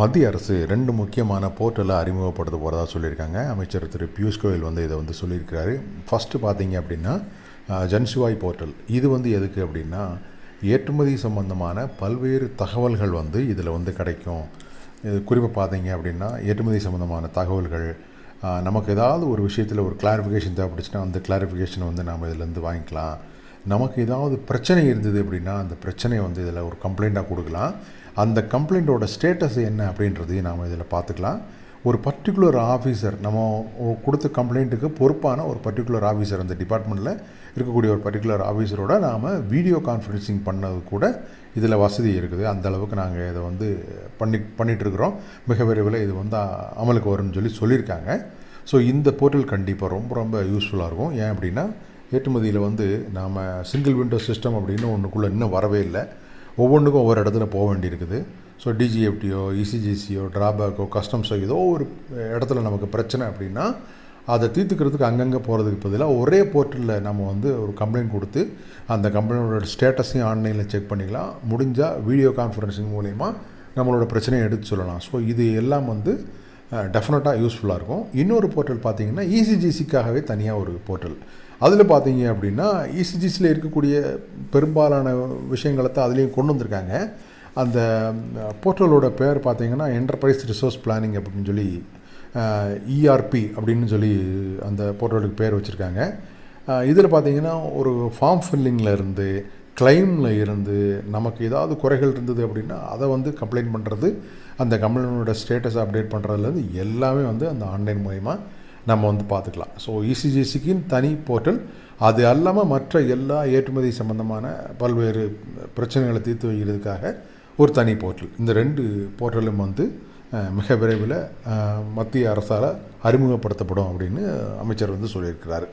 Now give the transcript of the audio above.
மத்திய அரசு ரெண்டு முக்கியமான போர்ட்டலை அறிமுகப்படுத்த போகிறதா சொல்லியிருக்காங்க. அமைச்சர் திரு பியூஷ் கோயல் வந்து இதை வந்து சொல்லியிருக்கிறாரு. ஃபஸ்ட்டு பார்த்தீங்க அப்படின்னா ஜன்சிவாய் போர்ட்டல். இது வந்து எதுக்கு அப்படின்னா ஏற்றுமதி சம்பந்தமான பல்வேறு தகவல்கள் வந்து இதில் வந்து கிடைக்கும். இது குறிப்பாக பார்த்தீங்க அப்படின்னா ஏற்றுமதி சம்மந்தமான தகவல்கள் நமக்கு ஏதாவது ஒரு விஷயத்தில் ஒரு கிளாரிஃபிகேஷன் தேவைப்படுச்சுன்னா அந்த கிளாரிஃபிகேஷன் வந்து நாம் இதிலேருந்து வாங்கிக்கலாம். நமக்கு ஏதாவது பிரச்சனை இருந்தது அப்படின்னா அந்த பிரச்சனையை வந்து இதில் ஒரு கம்ப்ளைண்ட்டாக கொடுக்கலாம். அந்த கம்ப்ளைண்ட்டோட ஸ்டேட்டஸ் என்ன அப்படின்றதையும் நாம் இதில் பார்த்துக்கலாம். ஒரு பர்டிகுலர் ஆஃபீஸர் நம்ம கொடுத்த கம்ப்ளைண்ட்டுக்கு பொறுப்பான ஒரு பர்டிகுலர் ஆஃபீஸர் அந்த டிபார்ட்மெண்ட்டில் இருக்கக்கூடிய ஒரு பர்டிகுலர் ஆஃபீஸரோட நாம் வீடியோ கான்ஃபரன்சிங் பண்ணது கூட இதில் வசதி இருக்குது. அந்த அளவுக்கு நாங்கள் இதை வந்து பண்ணி பண்ணிகிட்ருக்குறோம் மிக விரைவில் இது வந்து அமலுக்கு வரும்னு சொல்லி சொல்லியிருக்காங்க. ஸோ இந்த போர்ட்டல் கண்டிப்பாக ரொம்ப ரொம்ப யூஸ்ஃபுல்லாக இருக்கும். ஏன் அப்படின்னா ஏற்றுமதியில் வந்து நாம் சிங்கிள் விண்டோ சிஸ்டம் அப்படின்னு ஒன்றுக்குள்ளே இன்னும் வரவே இல்லை. ஒவ்வொன்றுக்கும் ஒவ்வொரு இடத்துல போக வேண்டியிருக்குது. ஸோ டிஜிஎஃப்டியோ இசிஜிசியோ ட்ராபேக்கோ கஸ்டம்ஸோ ஏதோ ஒரு இடத்துல நமக்கு பிரச்சனை அப்படின்னா அதை தீர்த்துக்கிறதுக்கு அங்கங்கே போகிறதுக்கு பதிலாக ஒரே போர்ட்டலில் நம்ம வந்து ஒரு கம்ப்ளைண்ட் கொடுத்து அந்த கம்ப்ளைண்டோட ஸ்டேட்டஸையும் ஆன்லைனில் செக் பண்ணிக்கலாம். முடிஞ்சால் வீடியோ கான்ஃபரன்சிங் மூலயமா நம்மளோட பிரச்சனையை எடுத்து சொல்லலாம். ஸோ இது எல்லாம் வந்து டெஃபினட்டாக யூஸ்ஃபுல்லாக இருக்கும். இன்னொரு போர்ட்டல் பார்த்திங்கன்னா இசிஜிசிக்காகவே தனியாக ஒரு போர்ட்டல் அதில் பார்த்தீங்க அப்படின்னா இசிஜிசியில் இருக்கக்கூடிய பெரும்பாலான விஷயங்களை தான் அதுலேயும் கொண்டு வந்திருக்காங்க. அந்த போர்ட்டலோட பேர் பார்த்திங்கன்னா என்டர்பிரைஸ் ரிசோர்ஸ் பிளானிங் அப்படின்னு சொல்லி இஆர்பி அப்படின்னு சொல்லி அந்த போர்ட்டலுக்கு பேர் வச்சுருக்காங்க. இதில் பார்த்தீங்கன்னா ஒரு ஃபார்ம் ஃபில்லிங்கில் இருந்து கிளைமில் இருந்து நமக்கு ஏதாவது குறைகள் இருந்தது அப்படின்னா அதை வந்து கம்ப்ளைண்ட் பண்ணுறது அந்த கம்ப்ளைண்டோட ஸ்டேட்டஸ் அப்டேட் பண்ணுறதுலேருந்து எல்லாமே வந்து அந்த ஆன்லைன் மூலயமா நம்ம வந்து பார்த்துக்கலாம். ஸோ இசிஜிசிக்குன்னு தனி போர்ட்டல் அது அல்லாமல் மற்ற எல்லா ஏற்றுமதி சம்பந்தமான பல்வேறு பிரச்சனைகளை தீர்த்து வைக்கிறதுக்காக ஒரு தனி போர்ட்டல் இந்த ரெண்டு போர்ட்டலும் வந்து மிக விரைவில் மத்திய அரசால் அறிமுகப்படுத்தப்படும் அப்படின்னு அமைச்சர் வந்து சொல்லியிருக்கிறாரு.